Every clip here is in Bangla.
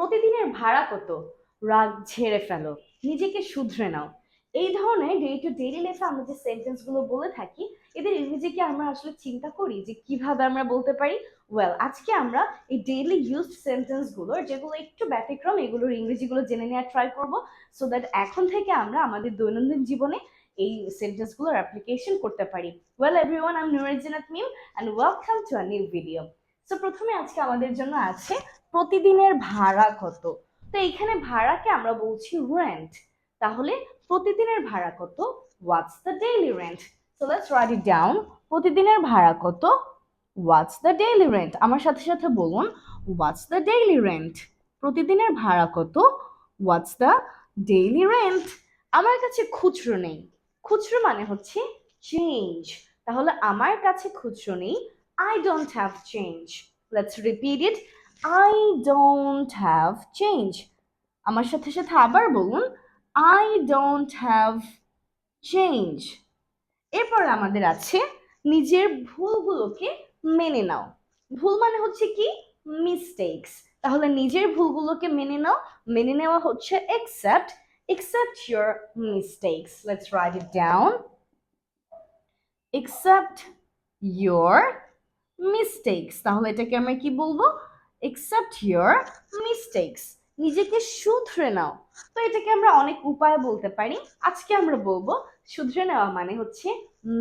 প্রতিদিনের ভাড়া কত? রাগ ঝেড়ে ফেলো। নিজেকে শুধরে নাও। এই ধরনের ডে টু ডেইলি লাইফে আমরা যে সেন্টেন্সগুলো বলে থাকি, এদের ইংরেজিকে আমরা আসলে চিন্তা করি যে কীভাবে আমরা বলতে পারি? ওয়েল আজকে আমরা এই ডেইলি ইউজড সেন্টেন্সগুলো যেগুলো একটু ব্যতিক্রম, এগুলোর ইংরেজিগুলো জেনে নেওয়ার ট্রাই করব সো দ্যাট এখন থেকে আমরা আমাদের দৈনন্দিন জীবনে এই সেন্টেন্সগুলোর অ্যাপ্লিকেশন করতে পারি। Well everyone I am Nurajinat Mim and welcome to a new video so প্রথমে আজকে আমাদের জন্য আছে প্রতিদিনের ভাড়া কত? তো এখানে ভাড়াকে আমরা বলছি রেন্ট তাহলে প্রতিদিনের ভাড়া কত? What's the daily rent so let's write it down প্রতিদিনের ভাড়া কত? হোয়াটস দ্য ডেইলি রেন্ট আমার সাথে সাথে বলুন হোয়াটস দ্য ডেইলি রেন্ট প্রতিদিনের ভাড়া কত? হোয়াটস দ্য ডেইলি রেন্ট আমার কাছে খুচরো নেই। খুচরো মানে হচ্ছে চেঞ্জ তাহলে আমার কাছে খুচরো নেই। I don't have change let's repeat it I don't have change আমার সাথে সাথে আবার বলুন আই ডোন্ট হ্যাভ চেঞ্জ এরপর আমাদের আছে নিজের ভুলগুলোকে মেনে নাও। ভুল মানে হচ্ছে কি? মিস্টেক্স তাহলে নিজের ভুলগুলোকে মেনে নাও। মেনে নেওয়া হচ্ছে accept accept your mistakes. Let's write it down. Accept your mistakes. তাহলে এটাকে আমরা কি বলব? Accept your mistakes. নিজেকে শুধরে নাও। তো এটাকে আমরা অনেক উপায় বলতে পারি। আজকে আমরা বলব, শুধরে নেওয়া মানে হচ্ছে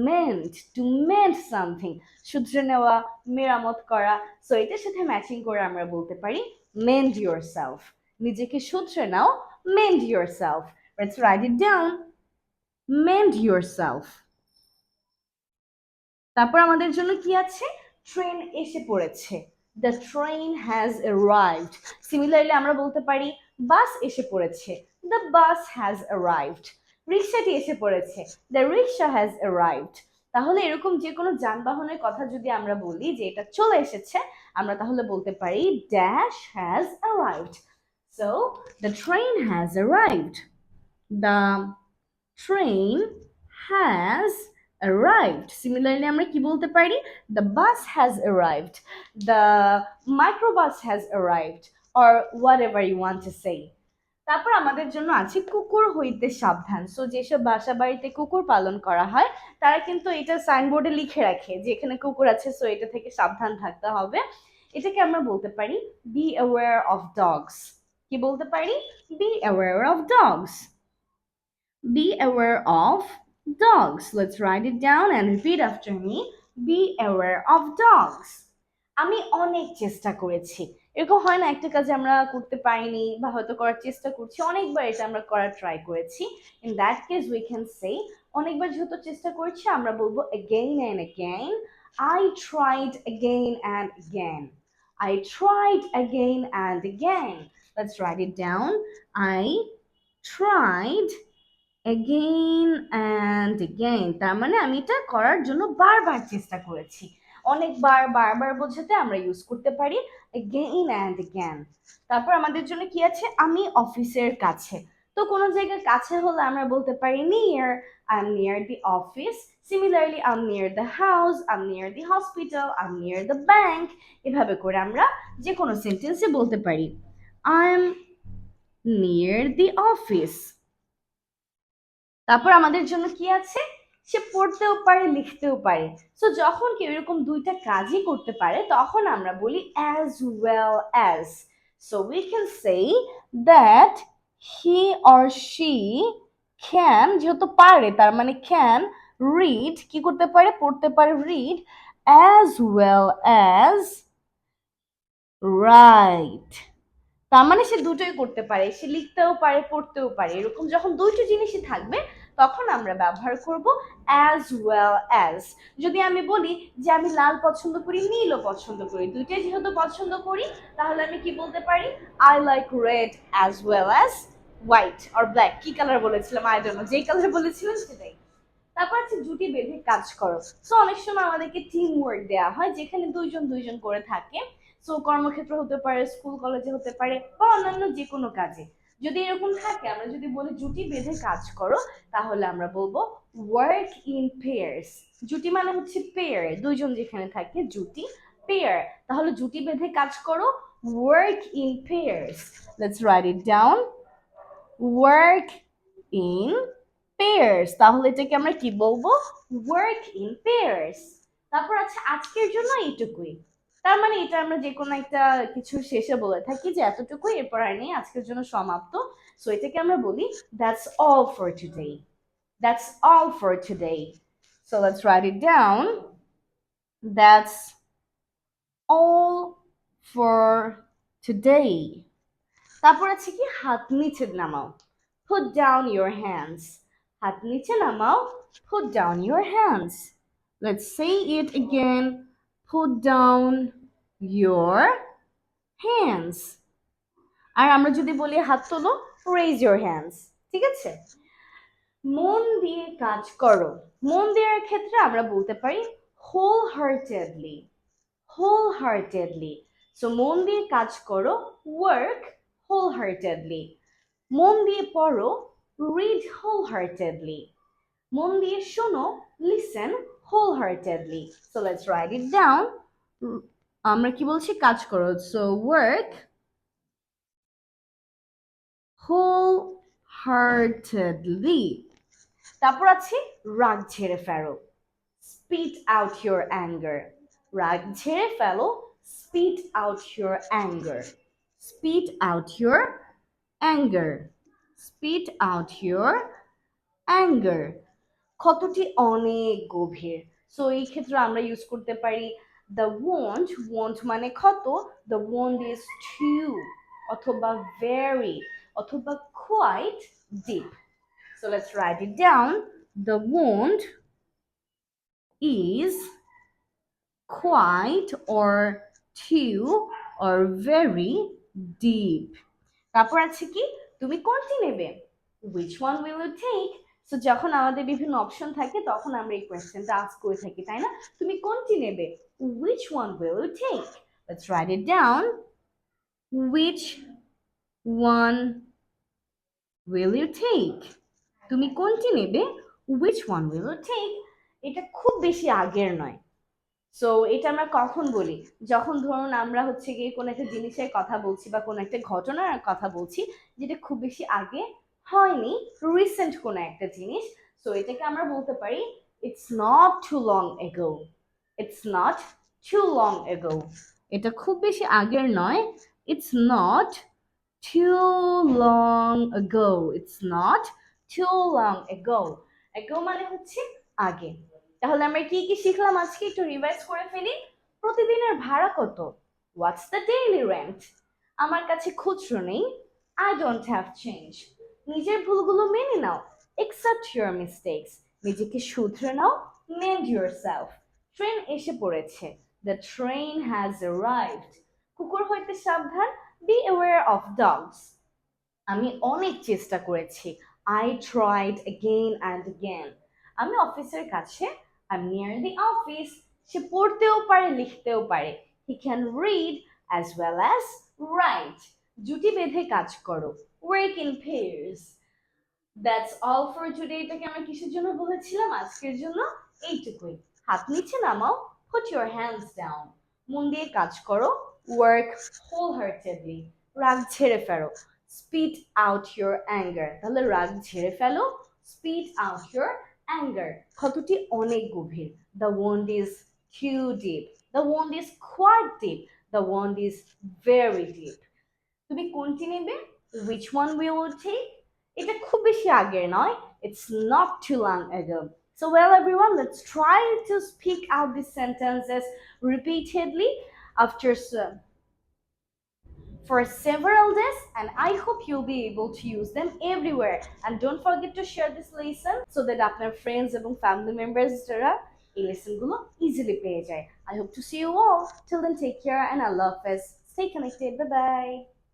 মেন্ট টু মেন্ট সামথিং শুধরে নেওয়া, মেরামত করা। সো এটার সাথে ম্যাচিং করে আমরা বলতে পারি মেন্ড ইউর সেলফ নিজেকে শুধরে নাও mend yourself write it down mend yourself তারপর আমাদের জন্য কি আছে? ট্রেন এসে পড়েছে। The train has arrived similarly আমরা বলতে পারি বাস এসে পড়েছে। দ্য বাস হ্যাজ অ্যারাইভড রিক্সাটি এসে পড়েছে। দ্য রিক্সা হ্যাজ অ্যারাইভড তাহলে এরকম যে কোনো যানবাহনের কথা যদি আমরা বলি যে এটা চলে এসেছে, আমরা তাহলে বলতে পারি dash has arrived so the train has arrived the train has arrived. Similarly, আমরা কি বলতে পারি? The bus has arrived. The microbus has arrived, or whatever you want to say. তারপর আমাদের জন্য আছে কুকুর হইতে সাবধান। সো যেসব বাসা বাড়িতে কুকুর পালন করা হয়, তারা কিন্তু এটা সাইনবোর্ডে লিখে রাখে যে এখানে কুকুর আছে সো এটা থেকে সাবধান থাকতে হবে। এটাকে আমরা বলতে পারি বি অ্যাওয়ার অফ ডগস কি বলতে পারি? Be aware of dogs be aware of dogs. Let's write it down and repeat after me. Be aware of dogs. আমি অনেক চেষ্টা করেছি এরকম হয় না একটা কাজে আমরা করতে পারিনি বা হয়তো করার চেষ্টা করছি অনেকবার এটা আমরা করার ট্রাই করেছি in that case we can say অনেকবার যেহেতু চেষ্টা করেছি আমরা বলব again and again I tried again and again I tried again and again let's write it down I tried again and again, তার মানে আমি এটা করার জন্য বারবার চেষ্টা করেছি। অনেকবার, বারবার বোঝাতে আমরা ইউজ করতে পারি, again and again তারপর আমাদের জন্য কি আছে? আমি অফিসের কাছে। তো কোনো জায়গার কাছে হলে আমরা বলতে পারি near I am near the office I am near the house am near the hospital am near the bank এভাবে করে আমরা যে কোনো সেন্টেন্সে বলতে পারি। I am near the office তারপর আমাদের জন্য কি আছে? সে পড়তেও পারে, লিখতেও পারে। সো যখন কেউ এরকম দুইটা কাজই করতে পারে, তখন আমরা বলি as well as so we can say that he or she can যেহেতু পারে, তার মানে ক্যান রিড কি করতে পারে? পড়তে পারে read as well as write তার মানে সে দুটোই করতে পারে, সে লিখতেও পারে, পড়তেও পারে। এরকম যখন দুইটো জিনিসই থাকবে তখন আমরা ব্যবহার করব অ্যাজ ওয়েল অ্যাজ যদি আমি বলি যে আমি লাল পছন্দ করি, নীলও পছন্দ করি, দুইটাই যেহেতু পছন্দ করি, তাহলে আমি কি বলতে পারি? I like red as well as white R black কি কালার বলেছিলাম? আই ডোন্ট যেই কালার বলেছিলাম সেটাই। তারপর আছে জুটি বেঁধে কাজ করো। সো অনেক সময় আমাদেরকে টিম ওয়ার্ক দেওয়া হয়, যেখানে দুইজন দুইজন করে থাকে। সো কর্মক্ষেত্র হতে পারে স্কুল কলেজে হতে পারে, বা অন্যান্য যে কোনো কাজে। যদি এরকম থাকে, আমরা যদি বলি জুটি বেঁধে কাজ করো, তাহলে আমরা বলব ওয়ার্ক ইন পেয়ার্স জুটি মানে হচ্ছে পেয়ার দুইজন যেখানে থাকে, জুটি পেয়ার তাহলে জুটি বেঁধে কাজ করো, work in pairs let's write it down work in pairs তাহলে এটাকে আমরা কি বলব? work in pairs তারপর আছে আজকের জন্য এইটুকুই। তার মানে এটা আমরা যে কোনো একটা কিছু শেষে বলে থাকি যে এতটুকুই, এরপর আর নেই আজকের জন্য সমাপ্ত। সো এটাকে আমরা বলি that's all for today that's all for today so let's write it down that's all for today তারপর আছে কি, হাত নিচে নামাও, put down your hands. হাত নিচে নামাও, put down your hands. Let's say it again, put down your hands. আর আমরা যদি বলি হাত তোলো, raise your hands. ঠিক আছে? মন দিয়ে কাজ করো। মন দেওয়ার ক্ষেত্রে আমরা বলতে পারি wholeheartedly wholeheartedly so মন দিয়ে কাজ করো ওয়ার্ক হোল হার্টেডলি মন দিয়ে পড়ো রিড হোল হার্টেডলি মন দিয়ে শোনো listen wholeheartedly so let's write it down আমরা কি বলছি? কাজ করো। সো ওয়ার্ক হোল হার্টেডলি তারপর আছে, রাগ ঝেড়ে ফেলো। স্পিট আউট ইউর অ্যাঙ্গার রাগ ঝেড়ে ফেলো spit out your anger spit out your anger spit out your anger ক্ষতটি অনেক গভীর। সো এই ক্ষেত্রে আমরা ইউজ করতে পারি দ্য ওয়ান্ট ওয়ান্ট মানে ক্ষত দ্য ওয়ান্ট ইজ টু অথবা ভেরি অথবা quite deep So let's write it down. The wound is quite or too or very deep. তারপর আছে কি তুমি কোনটি নেবে which one will you take So যখন আমাদের বিভিন্ন অপশন থাকে, তখন আমরা এই কোয়েশ্চেনটা আস্ক করে থাকি, তাই না? তুমি কোনটি নেবে? Which one will you take? Let's write it down. Which one will you take? তুমি কোনটি নেবে? Which one will you take? এটা খুব বেশি আগের নয়। সো এটা আমরা কখন বলি? যখন ধরুন আমরা হচ্ছে গিয়ে কোনো একটা জিনিসের কথা বলছি বা কোনো একটা ঘটনার কথা বলছি, যেটা খুব বেশি আগে হয়নি রিসেন্ট কোনো একটা জিনিস। সো এটাকে আমরা বলতে পারি it's not too long ago it's not too long ago এটা খুব বেশি আগের নয়। It's not too long ago it's not too long ago ago মানে হচ্ছে আগে। তাহলে আমরা কি কি শিখলাম আজকে? একটু রিভাইজ করে ফেলি। প্রতিদিনের ভাড়া কত? হোয়াটস দ্য ডেইলি রেন্ট আমার কাছে খুচরো নেই। আই ডোন্ট হ্যাভ চেঞ্জ নিজের ভুলগুলো মেনে নাও। একসেপ্ট ইউর মিস্টেক্স নিজেকে শুধরে নাও। মেন্ড ইউর সেলফ ট্রেন এসে পড়েছে। দ্য ট্রেন হ্যাজ অ্যারাইভড কুকুর হইতে সাবধান। বি অ্যাওয়ার অফ ডগস আমি অনেক চেষ্টা করেছি। I tried again and again আমি অফিসের কাছে। আই নিয়ার দি অফিস সে পড়তেও পারে, লিখতেও পারে। He can read as well as write জুটি বেঁধে কাজ করো। Work in pairs that's all for today এটাকে আমরা কিসের জন্য বলেছিলাম? আজকের জন্য এইটুকুই। হাত নিচে নামাও পুট ইউর হ্যান্ডস ডাউন মন দিয়ে কাজ করো ওয়ার্ক হোল রাগ ঝেড়ে ফেলো। স্পিড আউট ইউর অ্যাঙ্গার তাহলে রাগ ঝেড়ে ফেলো স্পিড আউট ইউর অ্যাঙ্গার ক্ষতটি অনেক গভীর। The wound is huge deep the wound is quite deep the wound is very deep তুমি কোনটি নেবে? উইচ ওয়ান উইল টেক এটা খুব বেশি আগের নয় it's not too long ago So well everyone, let's try to speak out these sentences repeatedly after some for several days and I hope you'll be able to use them everywhere and don't forget to share this lesson so that আপনার friends এবং family members যারা এই লেসনগুলো easily পেয়ে যায় I hope to see you all till then take care and I love us stay connected bye bye